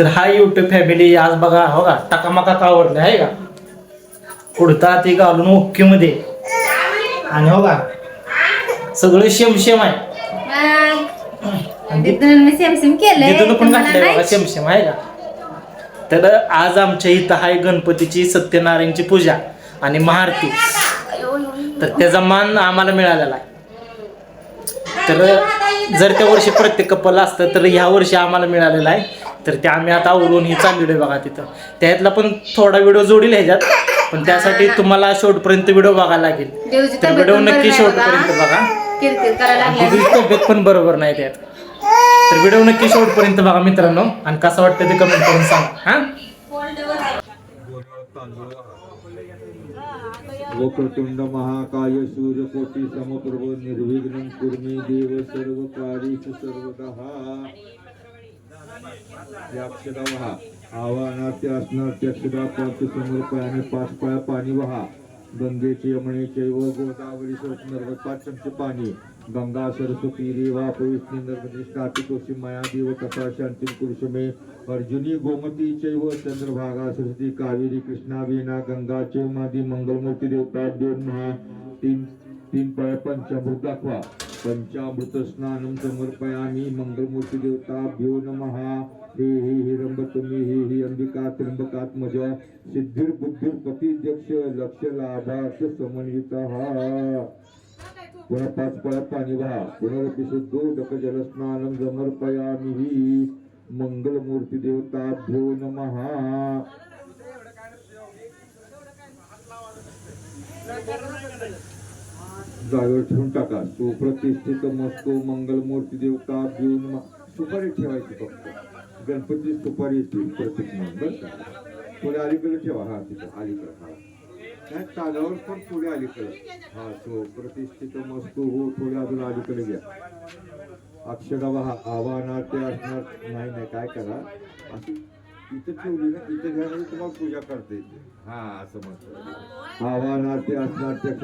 तर हा YouTube family आज बघा हो का? टकामका कावरले आहे का? कुडता ते घालून ओके मध्ये. आणि हो का? सगळं शेम शेम आहे तिथून पण घातलंय बघा? शेम शेम आहे का? तर आज आमच्या इथं आहे गणपतीची सत्यनारायणची पूजा आणि महाआरती. तर त्याचा मान आम्हाला मिळालेला आहे. तर जर त्या वर्षी प्रत्येक कपल असतं तर ह्या वर्षी आम्हाला मिळालेलं आहे. तर ते आम्ही आता आवरून ही चाललेलो आहे बघा तिथं. त्यातला पण थोडा व्हिडिओ जोडील ह्याच्यात पण त्यासाठी तुम्हाला शेवटपर्यंत व्हिडिओ बघायला लागेल. तर व्हिडिओ नक्की शेवटपर्यंत बघा. तब्येत पण बरोबर नाही त्यात. तर व्हिडिओ नक्की शेवटपर्यंत बघा मित्रांनो. आणि कसं वाटतं ते कमेंट करून सांगा. हा? वक्रतुंड महाकाय सूर्यकोटी समप्रभ निर्विघ्नं कुर्मे देव सर्व कार्येषु सर्वतः याक्षदा वहा आव्हानाते असणारते अक्षदा पाच समोर आणि पाच पाया पाणी वहा. गंगेचे यमुनेचे व गोदावरी सरस नर्मद पाच चमचे पाणी. गंगा सरस्वती रेवा पवित्री नर्मदे स्नातिकोशी माया देव कथा शांती पुरुषमे अर्जुनी गोमती चैव चंद्रभागा सरस्वती कावेरी कृष्णा वीणा गंगा चैमादी मंगलमूर्ती देवता देव महा तीन तीन पाय पंचामृत दाखवा. पंचामृत स्नान समर्पयामी मंगलमूर्ती देवता भ्यो नमः। हे हे हिरंब तुम्ही हे हे अंबिका त्र्यंबकात्मज सिद्धिर बुद्धिर पतिध्यक्ष लक्ष लाभार्थ समन्वित। पुन्हा पाच पळा पाणी वहा पुनरपि जलस्नान जलस्नानं समर्पयामि मंगलमूर्ती देवताभ्यो नमः। जागेवर ठेवून टाका. सुप्रतिष्ठित मस्तो मंगलमूर्ती देवता घेऊन सुपारी ठेवायची फक्त. गणपती सुपारी येतील प्रत्येक मंगल पुढे अलीकडे ठेवा. हा तिथं अलीकडे हा. नाही तालावर पण पुढे अलीकडे. हा सो प्रतिष्ठित मस्तू हो थोडे अजून अलीकडे घ्या. अक्षरावा हा आव्हानात ते असणार. नाही नाही काय करा? असं इथं ठेवली ना इथं घ्यायला तुम्हाला पूजा करता येते. हा असं म्हणतो आव्हानात ते असणार त्या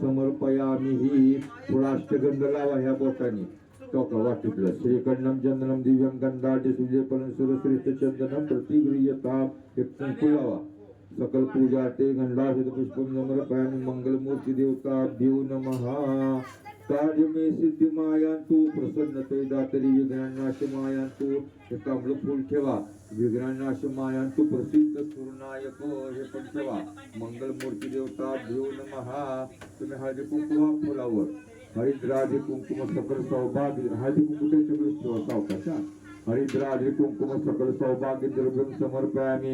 समर्पयामी ही थोडा अष्टगंध लावा ह्या बोटाने. टोका वाटितलं. श्रीकंडम चंदनम दिव्यम गंधाटे सुजयपन सुरश्रेष्ठ चंदनम प्रतिगृह्यता. एक कुंकू लावा. सकल पूजा ते गंधासित पुष्पम समर्पयामि मंगलमूर्ती देवता देव नमः. सिद्धी मायांतु प्रसन्नते दातरी विघ्नानाश मायांतु हे तांबडं फूल ठेवा. विघ्नानाश मायांतु प्रसिद्ध सुरनायक हे पण ठेवा. मंगलमूर्ती देवता देव महा तुम्ही हळदी कुंकुमा फुलावर. हरिद्राजी कुंकुम सकल सौभाग्य हळदी कुंकुम त्याच्याकडे ठेवा सावकाश हा. कुंकुम सकल सौभाग्य द्रव्यम समर्पयामी.